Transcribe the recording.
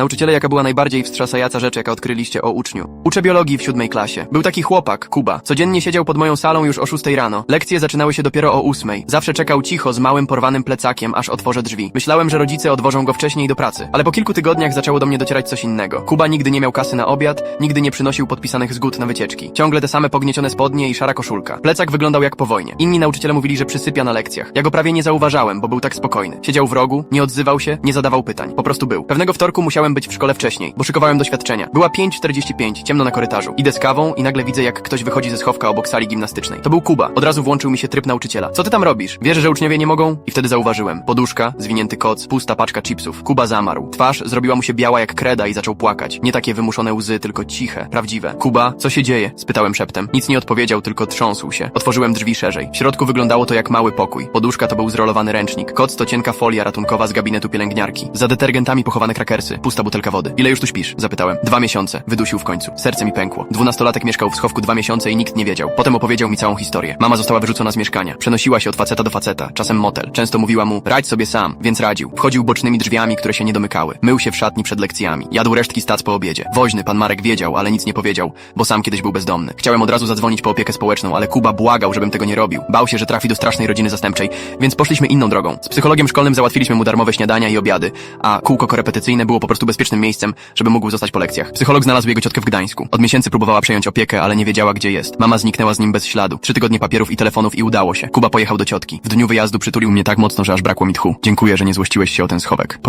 Nauczyciele, jaka była najbardziej wstrzasająca rzecz, jaka odkryliście o uczniu? Uczę biologii w siódmej klasie. Był taki chłopak, Kuba. Codziennie siedział pod moją salą już o szóstej rano. Lekcje zaczynały się dopiero o ósmej. Zawsze czekał cicho z małym porwanym plecakiem, aż otworzę drzwi. Myślałem, że rodzice odwożą go wcześniej do pracy. Ale po kilku tygodniach zaczęło do mnie docierać coś innego. Kuba nigdy nie miał kasy na obiad, nigdy nie przynosił podpisanych zgód na wycieczki. Ciągle te same pogniecione spodnie i szara koszulka. Plecak wyglądał jak po wojnie. Inni nauczyciele mówili, że przysypia na lekcjach. Ja go prawie nie zauważałem, bo był tak spokojny. Siedział w rogu, nie odzywał się, nie zadawał pytań. Po prostu był. Pewnego wtorku musiałem być w szkole wcześniej, bo szykowałem doświadczenia. Była 5.45, ciemno na korytarzu. Idę z kawą i nagle widzę, jak ktoś wychodzi ze schowka obok sali gimnastycznej. To był Kuba. Od razu włączył mi się tryb nauczyciela. Co ty tam robisz? Wierzę, że uczniowie nie mogą? I wtedy zauważyłem. Poduszka, zwinięty koc, pusta paczka chipsów. Kuba zamarł. Twarz zrobiła mu się biała jak kreda i zaczął płakać. Nie takie wymuszone łzy, tylko ciche, prawdziwe. Kuba, co się dzieje? Spytałem szeptem. Nic nie odpowiedział, tylko trząsł się. Otworzyłem drzwi szerzej. W środku wyglądało to jak mały pokój. Poduszka to był zrolowany ręcznik. Koc to cienka folia ratunkowa z gabinetu pielęgniarki. Za detergentami pochowane krakersy. Pusta butelka wody. Ile już tu śpisz? Zapytałem. Dwa miesiące. Wydusił w końcu. Serce mi pękło. Dwunastolatek mieszkał w schowku dwa miesiące i nikt nie wiedział. Potem opowiedział mi całą historię. Mama została wyrzucona z mieszkania. Przenosiła się od faceta do faceta, czasem motel. Często mówiła mu, radź sobie sam, więc radził. Wchodził bocznymi drzwiami, które się nie domykały. Mył się w szatni przed lekcjami. Jadł resztki stac po obiedzie. Woźny pan Marek wiedział, ale nic nie powiedział, bo sam kiedyś był bezdomny. Chciałem od razu zadzwonić po opiekę społeczną, ale Kuba błagał, żebym tego nie robił. Bał się, że trafi do strasznej rodziny zastępczej, więc poszliśmy inną drogą. Z psychologiem szkolnym załatwiliśmy mu darmowe śniadania i obiady, a kółko korepetycyjne było po prostu bezpiecznym miejscem, żeby mógł zostać po lekcjach. Psycholog znalazł jego ciotkę w Gdańsku. Od miesięcy próbowała przejąć opiekę, ale nie wiedziała, gdzie jest. Mama zniknęła z nim bez śladu. Trzy tygodnie papierów i telefonów i udało się. Kuba pojechał do ciotki. W dniu wyjazdu przytulił mnie tak mocno, że aż brakło mi tchu. Dziękuję, że nie złościłeś się o ten schowek.